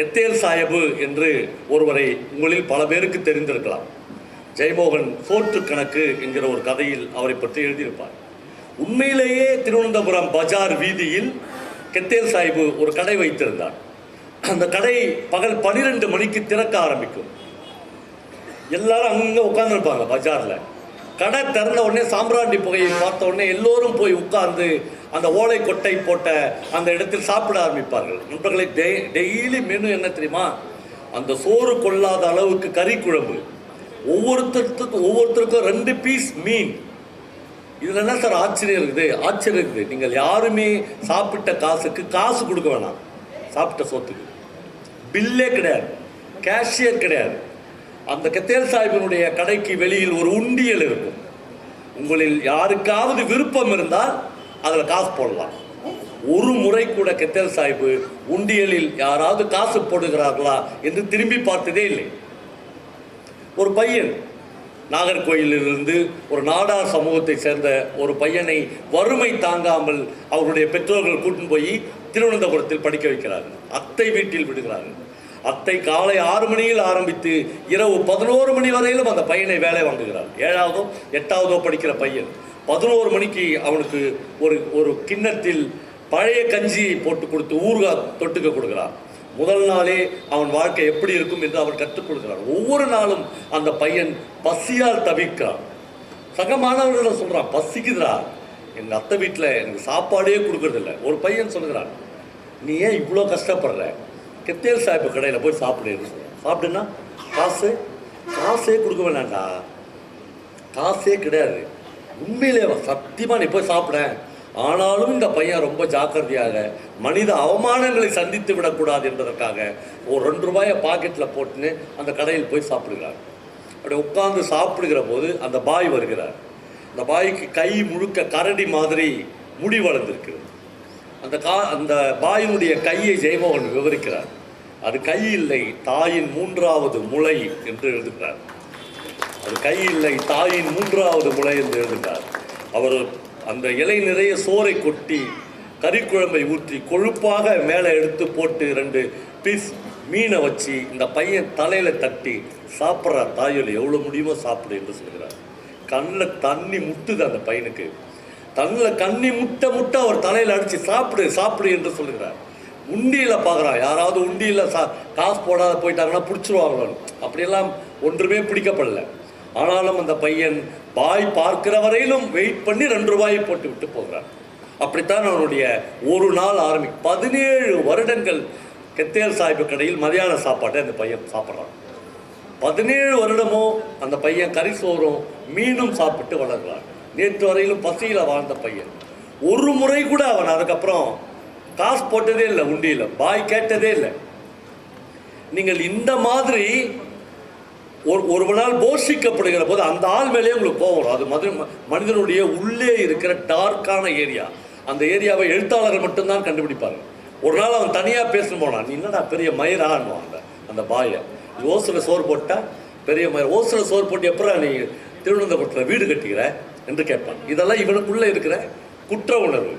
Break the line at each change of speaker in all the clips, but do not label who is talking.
கெத்தேல் சாஹிபு என்று ஒருவரை உங்களில் பல பேருக்கு தெரிந்திருக்கலாம். ஜெயமோகன் சோற்று கணக்கு என்கிற ஒரு கதையில் அவரை பற்றி எழுதியிருப்பார். உண்மையிலேயே திருவனந்தபுரம் பஜார் வீதியில் கெத்தேல் சாஹிபு ஒரு கடை வைத்திருந்தார். அந்த கடை பகல் பன்னிரெண்டு மணிக்கு திறக்க ஆரம்பிக்கும். எல்லாரும் அங்கே உட்காந்துருப்பாங்க பஜாரில். கடை திறந்த உடனே சாம்பிராண்டி புகையை பார்த்த உடனே எல்லோரும் போய் உட்கார்ந்து அந்த ஓலை கொட்டை போட்ட அந்த இடத்தில் சாப்பிட ஆரம்பிப்பார்கள். நண்பர்களை டெய் டெய்லி மெனு என்ன தெரியுமா? அந்த சோறு கொள்ளாத அளவுக்கு கறி குழம்பு. ஒவ்வொருத்தருக்கும் ஒவ்வொருத்தருக்கும் ரெண்டு பீஸ் மீன். இதில் என்ன சார் ஆச்சரியம் இருக்குது? ஆச்சரியம் இருக்குது. நீங்கள் யாருமே சாப்பிட்ட காசுக்கு காசு கொடுக்க வேணாம். சாப்பிட்ட சொத்துக்கு. பில்லே கிடையாது. கேஷியர் கிடையாது. அந்த கத்தேல் சாஹிபினுடைய கடைக்கு வெளியில் ஒரு உண்டியல் இருக்கும். உங்களில் யாருக்காவது விருப்பம் இருந்தால் அதில் காசு போடலாம். ஒரு முறை கூட கெத்தேல் சாஹிப்பு உண்டியலில் யாராவது காசு போடுகிறார்களா என்று திரும்பி பார்த்ததே இல்லை. ஒரு பையன் நாகர்கோயிலிருந்து ஒரு நாடார் சமூகத்தை சேர்ந்த ஒரு பையனை வறுமை தாங்காமல் அவருடைய பெற்றோர்கள் கூட்டின்னு போய் திருவனந்தபுரத்தில் படிக்க வைக்கிறார்கள். அத்தை வீட்டில் விடுகிறார்கள். அத்தை காலை ஆறு மணியில் ஆரம்பித்து இரவு பதினோரு மணி வரையிலும் அந்த பையனை வேலை வாங்குகிறார் ஏழாவதோ எட்டாவதோ படிக்கிற பையன். பதினோரு மணிக்கு அவனுக்கு ஒரு ஒரு கிண்ணத்தில் பழைய கஞ்சியை போட்டு கொடுத்து ஊறுகாய் தொட்டுக்க கொடுக்கிறார் முதல் நாளே அவன் வாழ்க்கை எப்படி இருக்கும் என்று அவர் கற்றுக் கொடுக்கிறார் ஒவ்வொரு நாளும் அந்த பையன் பசியால் தவிக்கிறான். சக மாணவர்களிடம் சொல்கிறான் பசிக்குதுடா. எங்கள் அத்தை வீட்டில் எனக்கு சாப்பாடே கொடுக்கறதில்ல. ஒரு பையன் சொல்லுகிறான் நீ ஏன் இவ்வளோ கஷ்டப்படுற? கெத்தேல் சாஹிப்பு கடையில் போய் சாப்பிடுன்னு சாப்பிடுன்னா காசு காசே கொடுக்க வேணாண்டா காசே கிடையாது. உண்மையிலே சத்தியமாக நீ போய் சாப்பிட. ஆனாலும் இந்த பையன் ரொம்ப ஜாக்கிரதையாக மனித அவமானங்களை சந்தித்து விடக்கூடாது என்பதற்காக ஒரு ரெண்டு ரூபாயை பாக்கெட்டில் போட்டுன்னு அந்த கடையில் போய் சாப்பிடுகிறார். அப்படி உட்காந்து சாப்பிடுகிற போது அந்த பாய் வருகிறார். அந்த பாய்க்கு கை முழுக்க கரடி மாதிரி முடி வளர்ந்திருக்கிறது. அந்த கா அந்த பாயினுடைய கையை ஜெயமோகன் விவரிக்கிறார். அது கை இல்லை தாயின் மூன்றாவது முளை என்று எழுதுகிறார். அது கை இல்லை தாயின் மூன்றாவது முளை என்று எழுதுகிறார். அவர் அந்த இலை நிறைய சோறை கொட்டி கறிக்குழம்பை ஊற்றி கொழுப்பாக மேலே எடுத்து போட்டு ரெண்டு பீஸ் மீனை வச்சு இந்த பையன் தலையில் தட்டி சாப்பிட்ற தாயில் எவ்வளோ முடியுமோ சாப்பிடு என்று சொல்கிறார். கண்ணில் தண்ணி முட்டுது அந்த பையனுக்கு. தன்னில் கண்ணி முட்டை முட்டை அவர் தலையில் அடித்து சாப்பிடு சாப்பிடு என்று சொல்லுகிறார் உண்டியில் பார்க்குறான் யாராவது உண்டியில் சா காசு போடாத போயிட்டாங்கன்னா பிடிச்சிருவாங்களோ அப்படியெல்லாம் ஒன்றுமே பிடிக்கப்படல. ஆனாலும் அந்த பையன் பாய் பார்க்கிற வரையிலும் வெயிட் பண்ணி ரெண்டு ரூபாயை போட்டு விட்டு போகிறான். அப்படித்தான் அவனுடைய ஒரு நாள் ஆரம்பி. பதினேழு வருடங்கள் கெத்தேல் சாஹிப்பு கடையில் மதியான சாப்பாட்டை அந்த பையன் சாப்பிட்றான். பதினேழு வருடமும் அந்த பையன் கறி சோறும் மீனும் சாப்பிட்டு வளர்கிறான். நேற்று வரையிலும் பசியில் வாழ்ந்த பையன். ஒரு முறை கூட அவன் அதுக்கப்புறம் காசு போட்டதே இல்லை உண்டியில். பாய் கேட்டதே இல்லை. நீங்கள் இந்த மாதிரி ஒரு ஒரு நாள் போஷிக்கப்படுகிற போது அந்த ஆள் மேலேயே உங்களுக்கு போகணும் அது மது மனிதனுடைய உள்ளே இருக்கிற டார்க்கான ஏரியா. அந்த ஏரியாவை எழுத்தாளர்கள் மட்டும்தான் கண்டுபிடிப்பாங்க ஒரு நாள் அவன் தனியாக பேசணும் போனான். நீ என்னடா பெரிய மயிரான்னு அந்த அந்த பாயை. ஓசில் சோறு போட்டால் பெரிய மயிர். ஓசில் சோறு போட்டு எப்பறம் நீ திருவனந்தபுரத்தில் வீடு கட்டிக்கிற? என்று கேட்பான். இதெல்லாம் இவனுக்குள்ளே இருக்கிற குற்ற உணர்வு.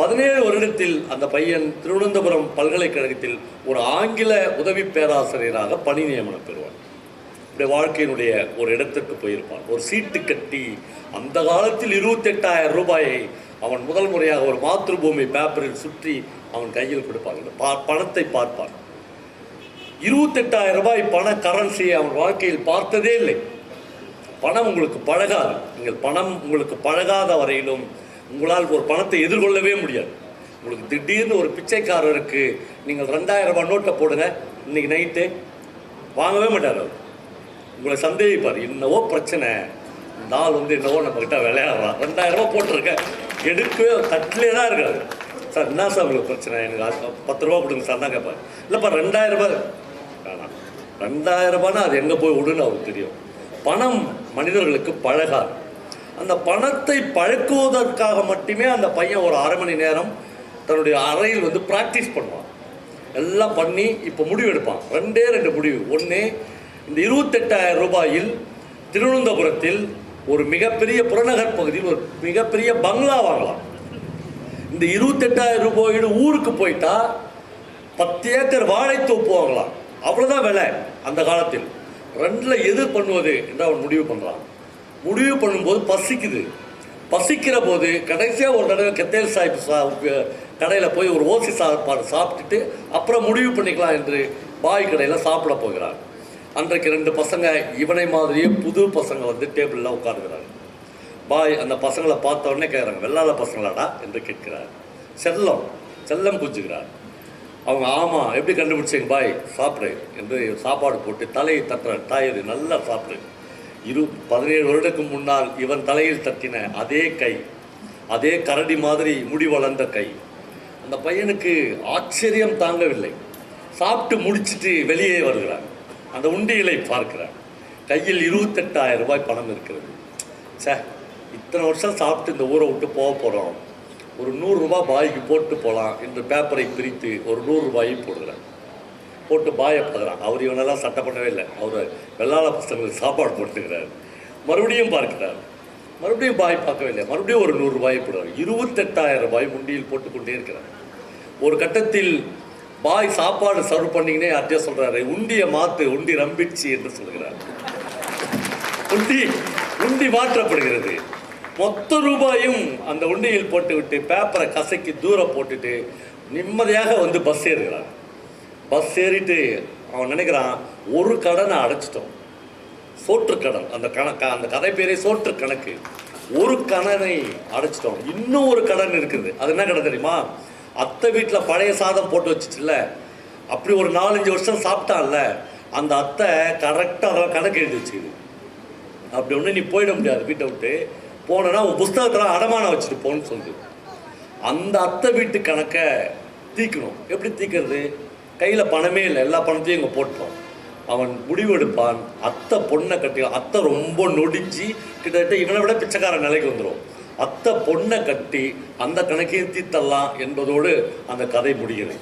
பதினேழு வருடத்தில் அந்த பையன் திருவனந்தபுரம் பல்கலைக்கழகத்தில் ஒரு ஆங்கில உதவி பேராசிரியராக பணி நியமனம் பெறுவான். இப்படி வாழ்க்கையினுடைய ஒரு இடத்திற்கு போயிருப்பான். ஒரு சீட்டு கட்டி அந்த காலத்தில் இருபத்தெட்டாயிரம் ரூபாயை அவன் முதல் முறையாக ஒரு மாத்ருபூமி பேப்பரில் சுற்றி அவன் கையில் கொடுப்பான் பா பணத்தை பார்ப்பான். இருபத்தெட்டாயிரம் ரூபாய் பண கரன்சியை அவன் வாழ்க்கையில் பார்த்ததே இல்லை. பணம் உங்களுக்கு பழகாது. நீங்கள் பணம் உங்களுக்கு பழகாத வரையிலும் உங்களால் ஒரு பணத்தை எதிர்கொள்ளவே முடியாது. உங்களுக்கு திடீர்னு ஒரு பிச்சைக்காரருக்கு நீங்கள் ரெண்டாயிரம் ரூபாய் நோட்டை போடுங்க இன்னைக்கு நைட்டு வாங்கவே மாட்டார் அவர். உங்களை சந்தேகிப்பார் என்னவோ பிரச்சனை இந்த ஆள் வந்து என்னவோ நம்மக்கிட்ட விளையாடுறான் ரெண்டாயிரம் ரூபாய் போட்டிருக்கேன் எடுக்கவே தட்டிலே தான் இருக்காரு. சார் என்ன சார் உங்களுக்கு பிரச்சனை? எனக்கு அது பத்து ரூபா கொடுங்க சார் தான் கேட்பார். இல்லைப்பா ரெண்டாயிரம் ரூபாய் வேணாம். ரெண்டாயிரம் ரூபாய்னா அது எங்கே போய் விடுன்னு அவருக்கு தெரியும். பணம் மனிதர்களுக்கு பழகாது. அந்த பணத்தை பழக்குவதற்காக மட்டுமே அந்த பையன் ஒரு அரை மணி நேரம் தன்னுடைய அறையில் வந்து ப்ராக்டிஸ் பண்ணுவான். எல்லாம் பண்ணி இப்போ முடிவு எடுப்பான். ரெண்டே ரெண்டு முடிவு. ஒன்று இந்த இருபத்தெட்டாயிரம் ரூபாயில் திருவனந்தபுரத்தில் ஒரு மிகப்பெரிய புறநகர் பகுதியில் ஒரு மிகப்பெரிய பங்களா வாங்கலாம். இந்த இருபத்தெட்டாயிரம் ரூபாயில் ஊருக்கு போயிட்டா பத்து ஏக்கர் வாழைத்தோப்பு வாங்கலாம் அவ்வளோதான் விலை அந்த காலத்தில். ரெண்டில் எது பண்ணுவது என்று அவன் முடிவு பண்ணுறான் முடிவு பண்ணும்போது பசிக்குது. பசிக்கிற போது கடைசியாக ஒரு தடவை கெத்தேல் சாஹிப் சா கடையில் போய் ஒரு ஓசி சாப்பாடு சாப்பிட்டுட்டு அப்புறம் முடிவு பண்ணிக்கலாம் என்று பாய் கடையில் சாப்பிட போகிறான் அன்றைக்கு ரெண்டு பசங்க இவனை மாதிரியே புது பசங்க வந்து டேபிளில் உட்காருகிறாங்க பாய் அந்த பசங்களை பார்த்த உடனே கேட்குறாங்க வெள்ளாள பசங்களாடா? என்று கேட்கிறார். செல்லம் செல்லம் குஞ்சுகிறார். அவங்க ஆமாம் எப்படி கண்டுபிடிச்சிங்க பாய்? சாப்பிடு என்று சாப்பாடு போட்டு தலையை தட்டுற தாயது நல்லா சாப்பிடு. இரு பதினேழு வருடத்துக்கு முன்னால் இவன் தலையில் தட்டின அதே கை அதே கரடி மாதிரி முடி வளர்ந்த கை. அந்த பையனுக்கு ஆச்சரியம் தாங்கவில்லை. சாப்பிட்டு முடிச்சிட்டு வெளியே வருகிறான். அந்த உண்டியலை பார்க்கிறான். கையில் இருபத்தெட்டாயிரம் ரூபாய் பணம் இருக்கிறது. சே இத்தனை வருஷம் சாப்பிட்டு இந்த ஊரை விட்டு போக போகிறோம் ஒரு நூறுரூபா பாய்க்கு போட்டு போகலாம் என்று பேப்பரை பிரித்து ஒரு நூறு போடுகிறான். போட்டு பாயை பார்க்குறான் அவர் இவனெல்லாம் சட்டை பண்ணவே இல்லை. அவர் வெள்ளாள பசங்களுக்கு சாப்பாடு கொடுத்துக்கிறார். மறுபடியும் பார்க்கிறார். மறுபடியும் பாய் பார்க்கவே இல்லை. மறுபடியும் ஒரு நூறுரூபாயை போடுவார் போடுறார். இருபத்தெட்டாயிரம் ரூபாய் முண்டியில் போட்டுக்கொண்டே இருக்கிறார். ஒரு கட்டத்தில் பாய் சாப்பாடு சர்வ் பண்ணிங்கன்னே யார்கிட்டயோ சொல்கிறாரு உண்டியை மாற்று உண்டி ரம்பிடுச்சு என்று சொல்கிறார். உண்டி உண்டி மாற்றப்படுகிறது. மொத்த ரூபாயும் அந்த உண்டியில் போட்டுவிட்டு பேப்பரை கசக்கி தூரம் போட்டுட்டு நிம்மதியாக வந்து பஸ் ஏறுகிறான் பஸ் ஏறிட்டு அவன் நினைக்கிறான் ஒரு கடனை அடைச்சிட்டோம். சோற்று கடன். அந்த கணக்கு அந்த கதை பேரே சோற்று கணக்கு. ஒரு கடனை அடைச்சிட்டோம். இன்னும் ஒரு கடன் இருக்குது. அது என்ன கடன் தெரியுமா? அத்தை வீட்டில் பழைய சாதம் போட்டு வச்சுச்சுல்ல. அப்படி ஒரு நாலஞ்சு வருஷம் சாப்பிட்டான்ல. அந்த அத்தை கரெக்டாக அதை கணக்கு எழுதி வச்சுக்குது. அப்படி ஒன்று நீ போயிட முடியாது வீட்டை விட்டு. போனேன்னா உன் புஸ்தகத்தில் அடமானம் வச்சுட்டு போன்னு சொல்லுது. அந்த அத்தை வீட்டு கணக்கை தீக்கணும். எப்படி தீக்கிறது? கையில் பணமே இல்லை. எல்லா பணத்தையும் இங்கே போட்டோம் அவன் முடிவெடுப்பான் அத்தை பொண்ணை கட்டி அத்தை ரொம்ப நொடிச்சு கிட்டத்தட்ட இவனை விட பிச்சைக்கார நிலைக்கு வந்துடும் அத்தை பொண்ணை கட்டி அந்த கணக்கையும் தீர்த்தலாம் என்பதோடு அந்த கதை முடிகிறது.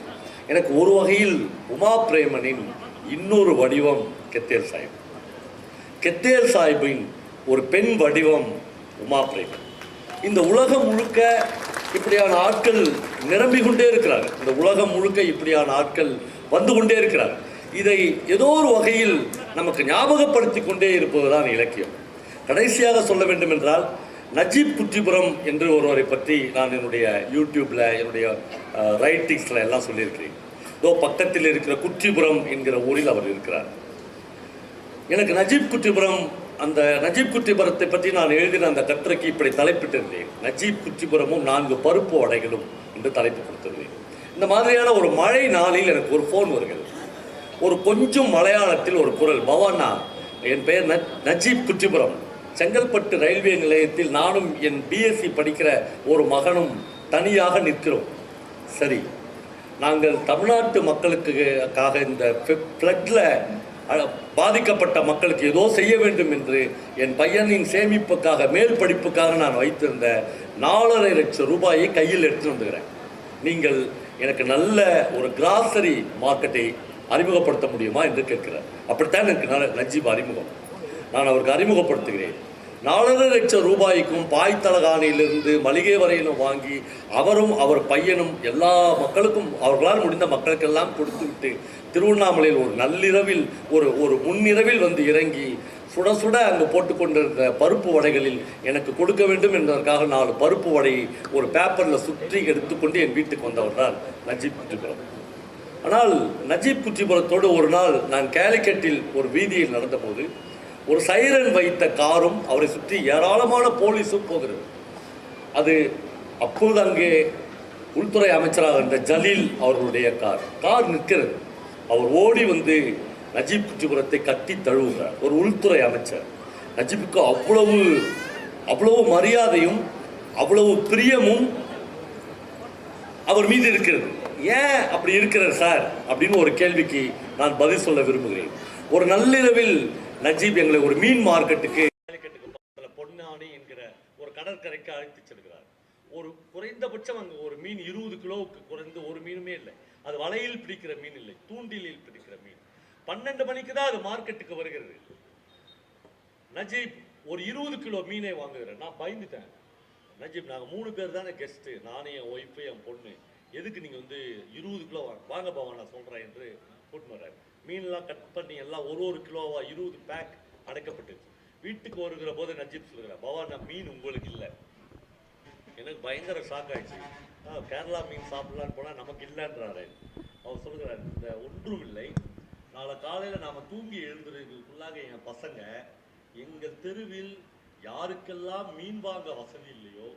எனக்கு ஒரு வகையில் உமா பிரேமனின் இன்னொரு வடிவம் கெத்தேல் சாஹிப். கெத்தேல் சாஹிப்பின் ஒரு பெண் வடிவம் உமா பிரேமன் இந்த உலகம் முழுக்க இப்படியான ஆட்கள் நிரம்பிக் கொண்டே இருக்கிறார்கள் இந்த உலகம் முழுக்க இப்படியான ஆட்கள் வந்து கொண்டே இருக்கிறார். இதை ஏதோ ஒரு வகையில் நமக்கு ஞாபகப்படுத்தி கொண்டே இருப்பதுதான் இலக்கியம். கடைசியாக சொல்ல வேண்டும் என்றால் நஜீப் குற்றிபுரம் என்று ஒருவரை பற்றி நான் என்னுடைய யூடியூப்பில் என்னுடைய ரைட்டிங்ஸில் எல்லாம் சொல்லியிருக்கிறேன். இதோ பக்கத்தில் இருக்கிற குற்றிபுரம் என்கிற ஊரில் அவர் இருக்கிறார். எனக்கு நஜீப் குற்றிபுரம் அந்த நஜீப் குத்திபுரத்தை பற்றி நான் எழுதின அந்த கட்டுரைக்கு இப்படி தலைப்பிட்டிருந்தேன். நஜீப் குற்றிபுரமும் நான்கு பருப்பு வடைகளும் என்று தலைப்பு கொடுத்திருந்தேன். இந்த மாதிரியான ஒரு மழை நாளில் எனக்கு ஒரு ஃபோன் வருகிறது. ஒரு கொஞ்சம் மலையாளத்தில் ஒரு குரல் பவானா என் பெயர் ந நஜீப் குற்றிபுரம் செங்கல்பட்டு ரயில்வே நிலையத்தில் நானும் என் பிஎஸ்சி படிக்கிற ஒரு மகனும் தனியாக நிற்கிறோம். சரி நாங்கள் தமிழ்நாட்டு மக்களுக்காக இந்த ஃப்ளட்டில் பாதிக்கப்பட்ட மக்களுக்கு ஏதோ செய்ய வேண்டும் என்று என் பையனின் சேமிப்புக்காக மேல் படிப்புக்காக நான் வைத்திருந்த நாலரை லட்சம் ரூபாயை கையில் எடுத்து வந்துக்கிறேன். நீங்கள் எனக்கு நல்ல ஒரு கிராசரி மார்க்கெட்டை அறிமுகப்படுத்த முடியுமா என்று கேட்கிறார். அப்படித்தான் எனக்கு நல்ல நஜீப் அறிமுகம். நான் அவருக்கு அறிமுகப்படுத்துகிறேன். நாலரை லட்சம் ரூபாய்க்கும் பாய் தலகாணியிலிருந்து மளிகை வரையிலும் வாங்கி அவரும் அவர் பையனும் எல்லா மக்களுக்கும் அவர்களால் முடிந்த மக்களுக்கெல்லாம் கொடுத்து விட்டு திருவண்ணாமலையில் ஒரு நள்ளிரவில் ஒரு ஒரு முன்னிரவில் வந்து இறங்கி சுட சுட அங்கு போட்டுக்கொண்டிருந்த பருப்பு வடைகளில் எனக்கு கொடுக்க வேண்டும் என்பதற்காக நாலு பருப்பு வடையை ஒரு பேப்பரில் சுற்றி எடுத்துக்கொண்டு என் வீட்டுக்கு வந்தவர் தான் நஜீப் குற்றிபுரம் ஆனால் நஜீப் குற்றிபுரத்தோடு ஒரு நாள் நான் கேலிக்கட்டில் ஒரு வீதியில் நடந்தபோது ஒரு சைரன் வைத்த காரும் அவரை சுற்றி ஏராளமான போலீஸும் போகிறது. அது அப்போது அங்கே உள்துறை அமைச்சராக இருந்த ஜலீல் அவர்களுடைய கார். கார் நிற்கிறது. அவர் ஓடி வந்து நஜீப் குச்சிபுரத்தை கட்டி தழுவுகிறார். ஒரு உள்துறை அமைச்சர். நஜீப்புக்கு அவ்வளவு அவ்வளவு மரியாதையும் அவ்வளவு பிரியமும் அவர் மீது இருக்கிறது. ஏன் அப்படி இருக்கிறார் சார்? அப்படின்னு ஒரு கேள்விக்கு நான் பதில் சொல்ல விரும்புகிறேன். ஒரு நள்ளிரவில் நஜீப் எங்களை ஒரு மீன் மார்க்கெட்டுக்கு மார்க்கெட்டுக்கு என்கிற ஒரு கடற்கரைக்கு அழைத்து செல்கிறார். ஒரு குறைந்தபட்சம் அங்கே ஒரு மீன் இருபது கிலோவுக்கு குறைந்த ஒரு மீனுமே இல்லை. அது வலையில் பிடிக்கிற மீன் இல்லை தூண்டிலில் பிடிக்கிற மீன். பன்னெண்டு மணிக்கு தான் அது மார்க்கெட்டுக்கு வருகிறது. நஜீப் ஒரு இருபது கிலோ மீனை வாங்குகிறேன் நான் பயந்துட்டேன். நஜீப் நாங்கள் மூணு பேர் தானே கெஸ்ட்டு நானும் என் ஒய்ஃபு என் பொண்ணு. எதுக்கு நீங்கள் வந்து இருபது கிலோ வாங்க வாங்க பாவா நான் சொல்கிறேன் என்று கூட்டின்னு வர்றாரு. மீன்லாம் கட் பண்ணி எல்லாம் ஒரு ஒரு கிலோவா இருபது பேக் அடைக்கப்பட்டுச்சு. வீட்டுக்கு வருகிற போது நஜீப் சொல்கிறேன் பவா நான் மீன் உங்களுக்கு இல்லை. எனக்கு பயங்கர ஷாக் ஆயிடுச்சு. ஆ, கேரளா மீன் சாப்பிடலான்னு போனால் நமக்கு இல்லைன்றாரு. அவர் சொல்கிறார் இந்த ஒன்றும் இல்லை. நாளை காலையில் நாம் தூங்கி எழுந்துறதுக்குள்ளாக என் பசங்க எங்கள் தெருவில் யாருக்கெல்லாம் மீன் வாங்க வசதி இல்லையோ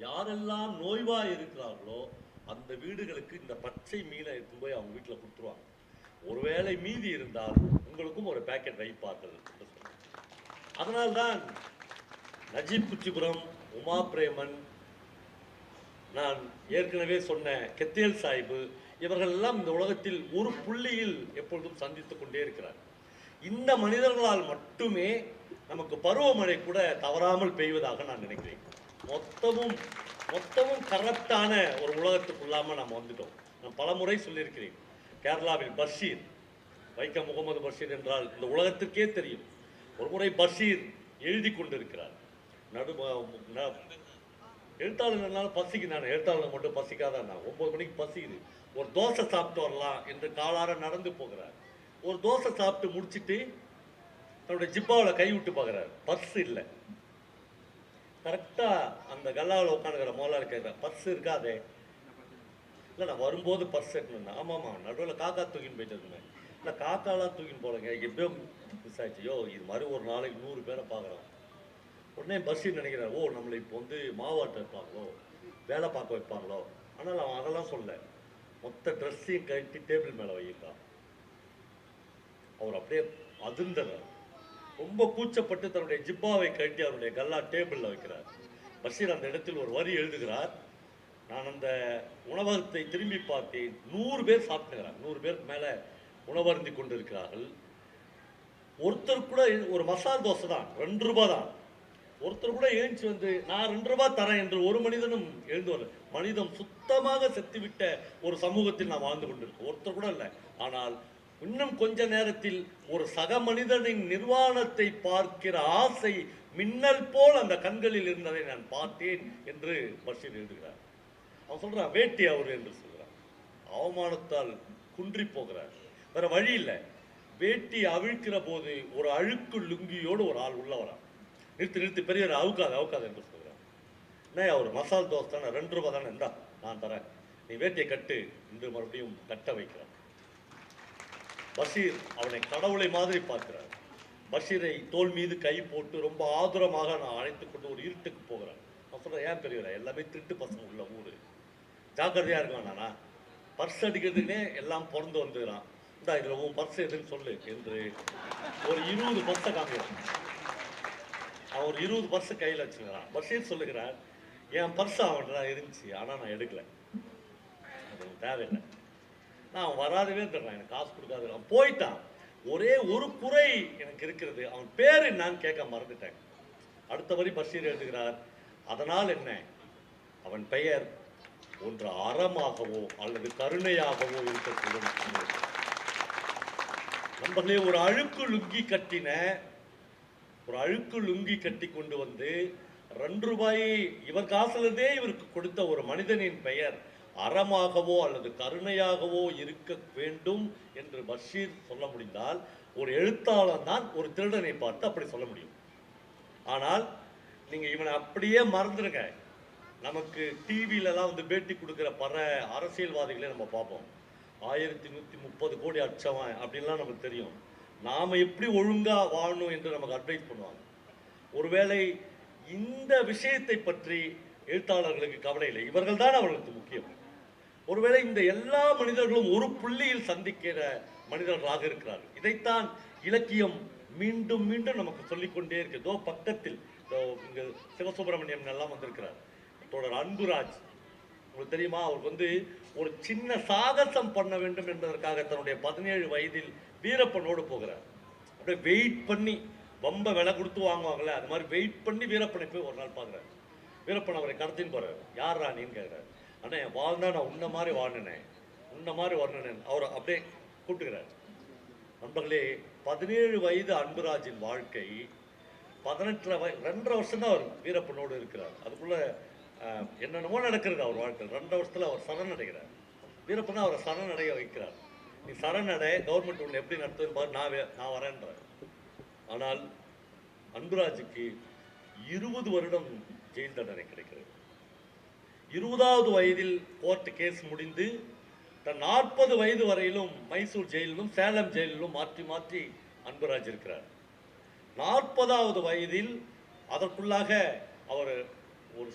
யாரெல்லாம் நோய்வாய் இருக்கிறார்களோ அந்த வீடுகளுக்கு இந்த பச்சை மீனை எடுத்து போய் அவங்க வீட்டில் கொடுத்துருவாங்க. ஒருவேளை மீதி இருந்தால் உங்களுக்கும் ஒரு பேக்கெட் வைப்பார்கள் என்று சொன்னார் அதனால்தான் நஜீப் குச்சிபுரம் உமா பிரேமன் நான் ஏற்கனவே சொன்ன கெத்தேல் சாஹிபு இவர்கள் எல்லாம் இந்த உலகத்தில் ஒரு புள்ளியில் எப்பொழுதும் சந்தித்து கொண்டே இருக்கிறார். இந்த மனிதர்களால் மட்டுமே நமக்கு பருவமழை கூட தவறாமல் பெய்வதாக நான் நினைக்கிறேன். மொத்தமும் மொத்தமும் கரெக்டான ஒரு உலகத்துக்குள்ளாமல் நாம் வந்துட்டோம். நான் பலமுறை சொல்லியிருக்கிறேன். கேரளாவில் பஷீர் வைக்கம் முகமது பஷீர் என்றால் இந்த உலகத்திற்கே தெரியும். ஒரு முறை பஷீர் எழுதி கொண்டிருக்கிறார். நடு எழுத்தாளர்னால பசிக்கு நான் எழுத்தாளர் மட்டும் பசிக்காதான் நான் ஒன்பது மணிக்கு பசிக்குது. ஒரு தோசை சாப்பிட்டு வரலாம் என்று காலார நடந்து போகிறார். ஒரு தோசை சாப்பிட்டு முடிச்சுட்டு தன்னுடைய ஜிப்பாவில் கை விட்டு பார்க்குறாரு. பர்ஸ் இல்லை. கரெக்டாக அந்த கல்லாவில் உட்காந்துக்கிற மோலாரி கேட்குறேன் பர்ஸ் இருக்காதே. இல்லை நான் வரும்போது பர்ஸ் எடுக்கணும் ஆமாம்மா நடுவில் காக்கா தூக்கின்னு போயிட்டு இருந்தேன். இல்லை காக்காலாம் தூக்கின்னு போகலங்க. எப்படியோ மிஸ் ஆயிடுச்சு. யோ இது மாதிரி ஒரு நாளைக்கு நூறு பேரை பார்க்குறோம். உடனே பஸ்ஸு நினைக்கிறார் ஓ நம்மளை இப்போ வந்து மாவாட்ட வைப்பாங்களோ வேலை பார்க்க வைப்பாங்களோ? ஆனால் அவன் அதெல்லாம் சொல்ல மொத்த ட்ரெஸ்ஸையும் கட்டி டேபிள் மேலே வைக்கிறான் அவர் அப்படியே அதிர்ந்தனர் ரொம்ப கூச்சப்பட்டு தன்னுடைய ஜிப்பாவை கட்டி அவருடைய கல்லா டேபிளில் வைக்கிறார். பஷீர் அந்த இடத்தில் ஒரு வரி எழுதுகிறார். நான் அந்த உணவகத்தை திரும்பி பார்த்தேன். நூறு பேர் சாப்பிட்டுக்கிறாங்க. நூறு பேருக்கு மேலே உணவருந்தி கொண்டிருக்கிறார்கள். ஒருத்தர் கூட ஒரு மசால் தோசை தான் ரெண்டு ரூபா தான். ஒருத்தர் கூட எழுந்துச்சு வந்து நான் ரெண்டு ரூபா தரேன் என்று ஒரு மனிதனும் எழுந்து வரல மனிதம் சுத்தமாக செத்துவிட்ட ஒரு சமூகத்தில் நாம் வாழ்ந்து கொண்டிருக்கோம் ஒருத்தர் கூட இல்லை. ஆனால் இன்னும் கொஞ்ச நேரத்தில் ஒரு சக மனிதனின் நிர்வாணத்தை பார்க்கிற ஆசை மின்னல் போல் அந்த கண்களில் இருந்ததை நான் பார்த்தேன் என்று பஷீர் எழுதுகிறார். அவன் சொல்கிறான் வேட்டி அவர் என்று சொல்கிறான் அவமானத்தால் குன்றி போகிறார். வேற வழி இல்லை. வேட்டி அவிழ்க்கிற போது ஒரு அழுக்கு லுங்கியோடு ஒரு ஆள் உள்ள வரான். நிறுத்து நிறுத்து பெரியவர் அவுக்காது அவுக்காது என்று சொல்கிறான் என்ன அவர் மசால் தோசை தானே ரெண்டு ரூபா தானே இருந்தா நான் தரேன். நீ வேட்டியை கட்டு என்று மறுபடியும் கட்ட வைக்கிறான். பஷீர் அவனை கடவுளை மாதிரி பார்க்கிறார். பஷீரை தோல் மீது கை போட்டு ரொம்ப ஆதுரமாக நான் அழைத்து கொண்டு ஒரு இருட்டுக்கு போகிறேன். நான் சொல்கிறேன் ஏன் பெரியவரா எல்லாமே திருட்டு பசங்க உள்ள ஊர். ஜாக்கிரதையாக இருக்கலாம் நானா? பர்ஸ் அடிக்கிறதுனே எல்லாம் பிறந்து வந்துக்கிறான். இந்தா இதில் உன் பர்ஸ் எதுன்னு சொல்லு என்று ஒரு இருபது பர்ஸை காமிக்கிறான். அவன் ஒரு இருபது பர்ஸை கையில் வச்சுக்கிறான். பஷீர் சொல்லுகிறார் என் பர்ஸ் அவன்கிட்ட இருந்துச்சு ஆனால் நான் எடுக்கல. அது தேவையில்லை. நான் அவன் வராதவே இருந்துடுறான் எனக்கு காசு கொடுக்காது. அவன் போயிட்டான். ஒரே ஒரு குறை எனக்கு இருக்கிறது. அவன் பேர் என்னன்னு கேட்க மறந்துட்டேன். அடுத்த வரி பஷீர் எழுதுகிறார் அதனால் என்ன? அவன் பெயர் ஒன்று அறமாகவோ அல்லது கருணையாகவோ இருக்கக்கூடும். நம்மளே ஒரு அழுக்கு லுங்கி கட்டின ஒரு அழுக்கு லுங்கி கட்டி கொண்டு வந்து ரெண்டு ரூபாய் இவர் காசுலதே இவருக்கு கொடுத்த ஒரு மனிதனின் பெயர் அறமாகவோ அல்லது கருணையாகவோ இருக்க வேண்டும் என்று பஷீர் சொல்ல முடிந்தால் ஒரு எழுத்தாளன் தான் ஒரு திருடனை பார்த்து அப்படி சொல்ல முடியும். ஆனால் நீங்க இவனை அப்படியே மறந்துடுங்க நமக்கு டிவிலலாம் வந்து பேட்டி கொடுக்குற பல அரசியல்வாதிகளை நம்ம பார்ப்போம். ஆயிரத்தி நூற்றி முப்பது கோடி அச்சவன் அப்படின்லாம் நமக்கு தெரியும். நாம் எப்படி ஒழுங்காக வாழணும் என்று நமக்கு அட்வைஸ் பண்ணுவாங்க. ஒருவேளை இந்த விஷயத்தை பற்றி எழுத்தாளர்களுக்கு கவலை இல்லை. இவர்கள் தான் அவர்களுக்கு முக்கியம். ஒருவேளை இந்த எல்லா மனிதர்களும் ஒரு புள்ளியில் சந்திக்கிற மனிதர்களாக இருக்கிறார்கள். இதைத்தான் இலக்கியம் மீண்டும் மீண்டும் நமக்கு சொல்லிக்கொண்டே இருக்கு. இதோ பக்கத்தில் இங்கே சிவசுப்பிரமணியம் எல்லாம் வந்திருக்கிறார். தொடர் அன்புராஜ். உங்களுக்கு தெரியுமா அவருக்கு வந்து ஒரு சின்ன சாகசம் பண்ண வேண்டும் என்பதற்காக தன்னுடைய பதினேழு வயதில் வீரப்பனோடு போகிறார். அப்படியே வெயிட் பண்ணி ரொம்ப விலை கொடுத்து வாங்குவாங்களே அது மாதிரி வெயிட் பண்ணி வீரப்பனை போய் ஒரு நாள் பார்க்குறாரு. வீரப்பன் அவரை கடத்தின்னு போகிறார் யார் ராணின்னு கேட்குறாரு. அண்ணா என் வாழ்ந்தா நான் உன்ன மாதிரி வாழ்ந்தேன் உன்ன மாதிரி வரணுனேன் அவர் அப்படியே கூப்பிட்டுக்கிறார். நண்பர்களே பதினேழு வயது அன்புராஜின் வாழ்க்கை பதினெட்டரை வய ரெண்டரை வருஷம் தான் அவர் வீரப்பனோடு இருக்கிறார். அதுக்குள்ளே என்னென்னமோ நடக்கிறது அவர் வாழ்க்கையில். ரெண்டு வருஷத்தில் அவர் சரணடைகிறார். வீரப்பன் அவரை சரணடைய வைக்கிறார். நீ சரணடை கவர்மெண்ட் ஒன்று எப்படி நடத்துவது பாரு நான் நான் வரேன்றார். ஆனால் அன்புராஜுக்கு இருபது வருடம் ஜெயில் தண்டனை கிடைக்கிறது. இருபதாவது வயதில் கோர்ட் கேஸ் முடிந்து தன் நாற்பது வயது வரையிலும் மைசூர் ஜெயிலிலும் சேலம் ஜெயிலிலும் மாற்றி மாற்றி அன்புராஜ் இருக்கிறார். நாற்பதாவது வயதில் அதற்குள்ளாக அவர்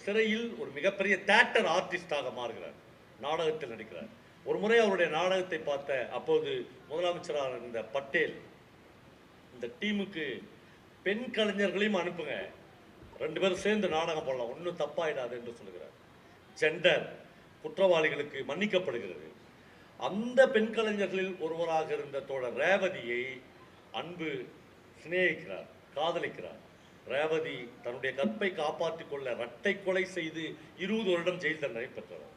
சிறையில் ஒரு மிகப்பெரிய தேட்டர் ஆர்டிஸ்டாக மாறுகிறார். நாடகத்தில் நடிக்கிறார். ஒரு முறை அவருடைய நாடகத்தை பார்த்த அப்போது முதலமைச்சராக இருந்த பட்டேல் இந்த டீமுக்கு பெண் கலைஞர்களையும் அனுப்புங்க. ரெண்டு பேரும் சேர்ந்து நாடகம் போடலாம். ஒன்றும் தப்பாயிடாது என்று சொல்லுகிறார் ஜெண்டர் குற்றவாளிகளுக்கு மன்னிக்கப்படுகிறது. அந்த பெண் கலைஞர்களில் ஒருவராக இருந்த தோழர் ரேவதியை அன்பு சிநேகிக்கிறார் காதலிக்கிறார். ரேவதி தன்னுடைய கற்பை காப்பாற்றிக் கொள்ள ரட்டை கொலை செய்து இருபது வருடம் ஜெயில் தண்டனை பெற்றவர்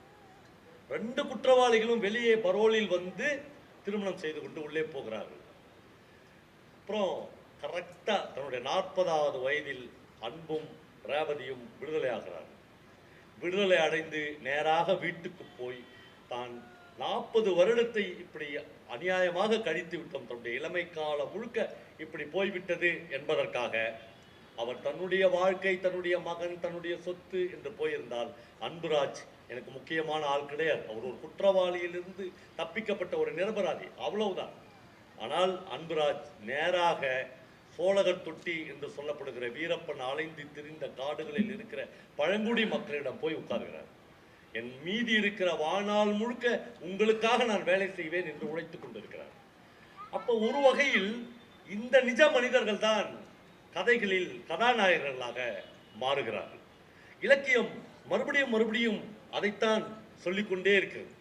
ரெண்டு குற்றவாளிகளும் வெளியே பரோலில் வந்து திருமணம் செய்து கொண்டு உள்ளே போகிறார்கள். அப்புறம் கரெக்டாக தன்னுடைய நாற்பதாவது வயதில் அன்பும் ரேவதியும் விடுதலை ஆகிறார்கள் விடுதலை அடைந்து நேராக வீட்டுக்கு போய் தான் நாற்பது வருடத்தை இப்படி அநியாயமாக கழித்து விட்டோம். தன்னுடைய இளமை காலம் முழுக்க இப்படி போய்விட்டது என்பதற்காக அவர் தன்னுடைய வாழ்க்கை தன்னுடைய மகன் தன்னுடைய சொத்து என்று போயிருந்தால் அன்புராஜ் எனக்கு முக்கியமான ஆள் கிடையாது. அவர் ஒரு குற்றவாளியிலிருந்து தப்பிக்கப்பட்ட ஒரு நிரபராதி. அவ்வளவுதான். ஆனால் அன்புராஜ் நேராக சோழகர் தொட்டி என்று சொல்லப்படுகிற வீரப்பன் அலைந்து திரிந்த காடுகளில் இருக்கிற பழங்குடி மக்களிடம் போய் உட்கார்கிறார். என் மீதி இருக்கிற வாழ்நாள் முழுக்க உங்களுக்காக நான் வேலை செய்வேன் என்று உழைத்துக் கொண்டிருக்கிறார். அப்போ ஒரு வகையில் இந்த நிஜ மனிதர்கள் தான் கதைகளில் கதாநாயகர்களாக மாறுகிறார்கள். இலக்கியம் மறுபடியும் மறுபடியும் அதைத்தான் சொல்லிக்கொண்டே இருக்கிறது.